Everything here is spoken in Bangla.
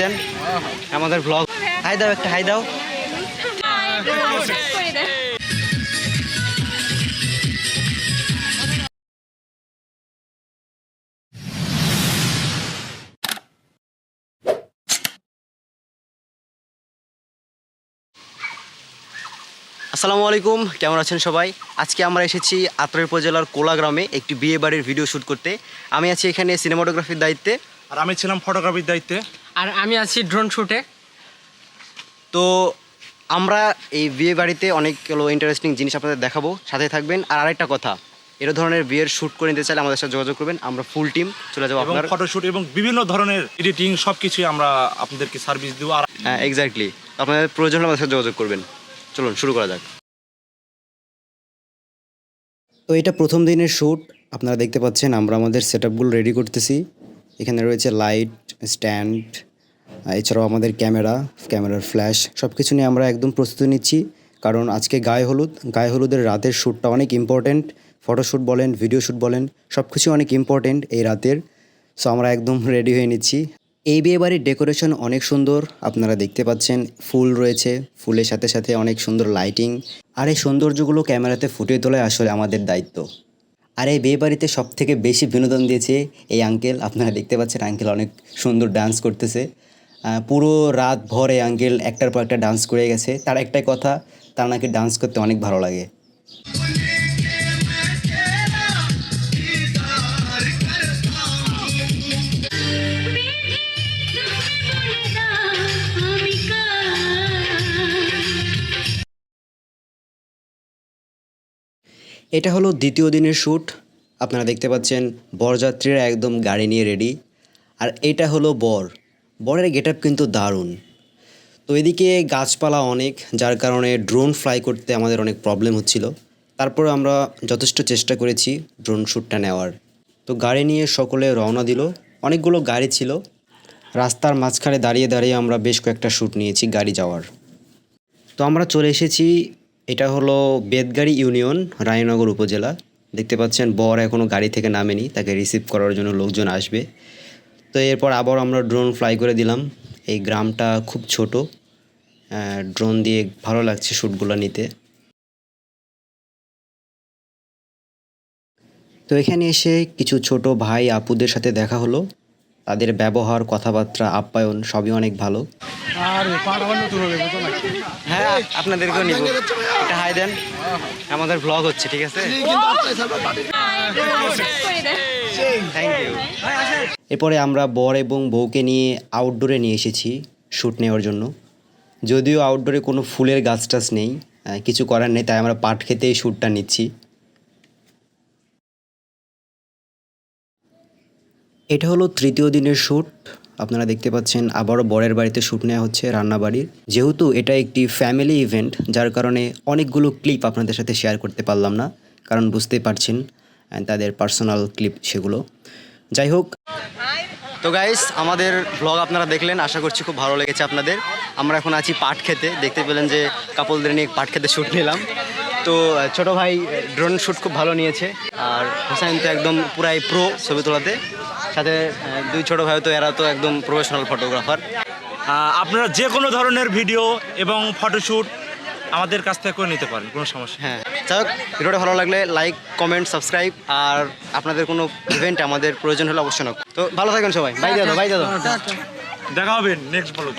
দেন। আমাদের ব্লগ হাই দাও একটা, হাই দাও। আসসালামু আলাইকুম, কেমন আছেন সবাই? আজকে আমরা এসেছি আত্রাই উপজেলার কোলা গ্রামে একটি বিয়ে বাড়ির ভিডিও শ্যুট করতে। আমি আছি এখানে সিনেমাটোগ্রাফির দায়িত্বে। আর আমি ছিলাম ফটোগ্রাফির দায়িত্বে। আর আমি আছি ড্রোন শুটে তো আমরা এই বিয়ে বাড়িতে অনেকগুলো ইন্টারেস্টিং জিনিস আপনাদের দেখাবো সাথে থাকবেন। আর আরেকটা কথা এর ধরনের বিয়ের শ্যুট করে নিতে চাইলে আমাদের সাথে যোগাযোগ করবেন। আমরা ফুল টিম চলে যাব এবং আপনার ফটোশুট এবং বিভিন্ন ধরনের এডিটিং সব কিছুই আমরা আপনাদেরকে সার্ভিস দেবো। আর হ্যাঁ এক্স্যাক্টলি আপনাদের প্রয়োজন হলে আমাদের সাথে যোগাযোগ করবেন। চলুন শুরু করা যাক। তো এটা প্রথম দিনের শ্যুট আপনারা দেখতে পাচ্ছেন আমরা আমাদের সেট আপগুলো রেডি করতেছি। এখানে রয়েছে লাইট, স্ট্যান্ড এছাড়াও আমাদের ক্যামেরা, ক্যামেরার ফ্ল্যাশ সব কিছু নিয়ে আমরা একদম প্রস্তুতি নিচ্ছি। কারণ আজকে গায়ে হলুদ, গায়ে হলুদের রাতের শ্যুটটা অনেক ইম্পর্ট্যান্ট ফটোশ্যুট বলেন ভিডিও শ্যুট বলেন সব কিছু অনেক ইম্পর্ট্যান্ট এই রাতের। সো আমরা একদম রেডি হয়ে নিচ্ছি। এই বিয়ে বাড়ির ডেকোরেশন অনেক সুন্দর, আপনারা দেখতে পাচ্ছেন, ফুল রয়েছে, ফুলের সাথে সাথে অনেক সুন্দর লাইটিং আর এই সৌন্দর্যগুলো ক্যামেরাতে ফুটিয়ে তোলায় আসলে আমাদের দায়িত্ব। আর এই বিয়ে বাড়িতে সব থেকে বেশি বিনোদন দিয়েছে এই আঙ্কেল। আপনারা দেখতে পাচ্ছেন আঙ্কেল অনেক সুন্দর ডান্স করতেছে। পুরো রাত ভর এই আঙ্কেল একটার পর একটা ডান্স করে গেছে। তার একটাই কথা, তার নাকি ডান্স করতে অনেক ভালো লাগে। এটা হলো দ্বিতীয় দিনের শ্যুট। আপনারা দেখতে পাচ্ছেন, বরযাত্রীরা একদম গাড়ি নিয়ে রেডি আর এটা হলো বর। বরের গেট কিন্তু দারুণ। তো এদিকে গাছপালা অনেক, যার কারণে ড্রোন ফ্লাই করতে আমাদের অনেক প্রবলেম হচ্ছিল। তারপরে আমরা যথেষ্ট চেষ্টা করেছি ড্রোন শ্যুটটা নেওয়ার। তো গাড়ি নিয়ে সকলে রওনা দিল। অনেকগুলো গাড়ি ছিল। রাস্তার মাঝখানে দাঁড়িয়ে দাঁড়িয়ে আমরা বেশ কয়েকটা শ্যুট নিয়েছি গাড়ি যাওয়ার। তো আমরা চলে এসেছি এটা হলো বেদগাড়ি ইউনিয়ন, রায়নগর উপজেলা। দেখতে পাচ্ছেন, বর এখনও গাড়ি থেকে নামেনি, তাকে রিসিভ করার জন্য লোকজন আসবে। তো এরপর আবার আমরা ড্রোন ফ্লাই করে দিলাম। এই গ্রামটা খুব ছোট ড্রোন দিয়ে ভালো লাগছে শ্যুটগুলো নিতে। তো এখানে এসে কিছু ছোট ভাই আপুদের সাথে দেখা হলো। তাদের ব্যবহার, কথাবার্তা, আপ্যায়ন সবই অনেক ভালো। হ্যাঁ আপনাদেরকেও নিব। একটা হাই দেন। আমাদের ব্লগ হচ্ছে ঠিক আছে? থ্যাংক ইউ এরপরে আমরা বর এবং বউকে নিয়ে আউটডোরে নিয়ে এসেছি শ্যুট নেওয়ার জন্য। যদিও আউটডোরে কোনো ফুলের গাছ টাছ নেই কিছু করার নেই তাই আমরা পাট খেতেই শ্যুটটা নিচ্ছি। এটা হলো তৃতীয় দিনের শ্যুট আপনারা দেখতে পাচ্ছেন আবারও বরের বাড়িতে শ্যুট নেওয়া হচ্ছে রান্নাবাড়ির। যেহেতু এটা একটি ফ্যামিলি ইভেন্ট যার কারণে অনেকগুলো ক্লিপ আপনাদের সাথে শেয়ার করতে পারলাম না, কারণ বুঝতেই পারছেন তাদের পার্সোনাল ক্লিপ সেগুলো। যাই হোক। তো গাইস আমাদের ব্লগ আপনারা দেখলেন, আশা করছি খুব ভালো লেগেছে আপনাদের। আমরা এখন আছি পাট খেতে, দেখতে পেলেন যে কাপলদের নিয়ে পাট খেতে শ্যুট নিলাম। তো ছোট ভাই ড্রোন শ্যুট খুব ভালো নিয়েছে, আর হোসাইন তো একদম পুরাই প্রো ছবি তোলাতে। সাথে দুই ছোট ভাই তো এরা তো একদম প্রফেশনাল ফটোগ্রাফার আপনারা যে কোনো ধরনের ভিডিও এবং ফটোশ্যুট আমাদের কাছ থেকে করে নিতে পারেন কোনো সমস্যা হ্যাঁ যাই হোক ভিডিওটা ভালো লাগলে লাইক কমেন্ট সাবস্ক্রাইব আর আপনাদের কোনো ইভেন্ট আমাদের প্রয়োজন হলে অবশ্যই তো ভালো থাকবেন সবাই। বাই দাদা বাই দাদা। দেখা হবে নেক্সট বলো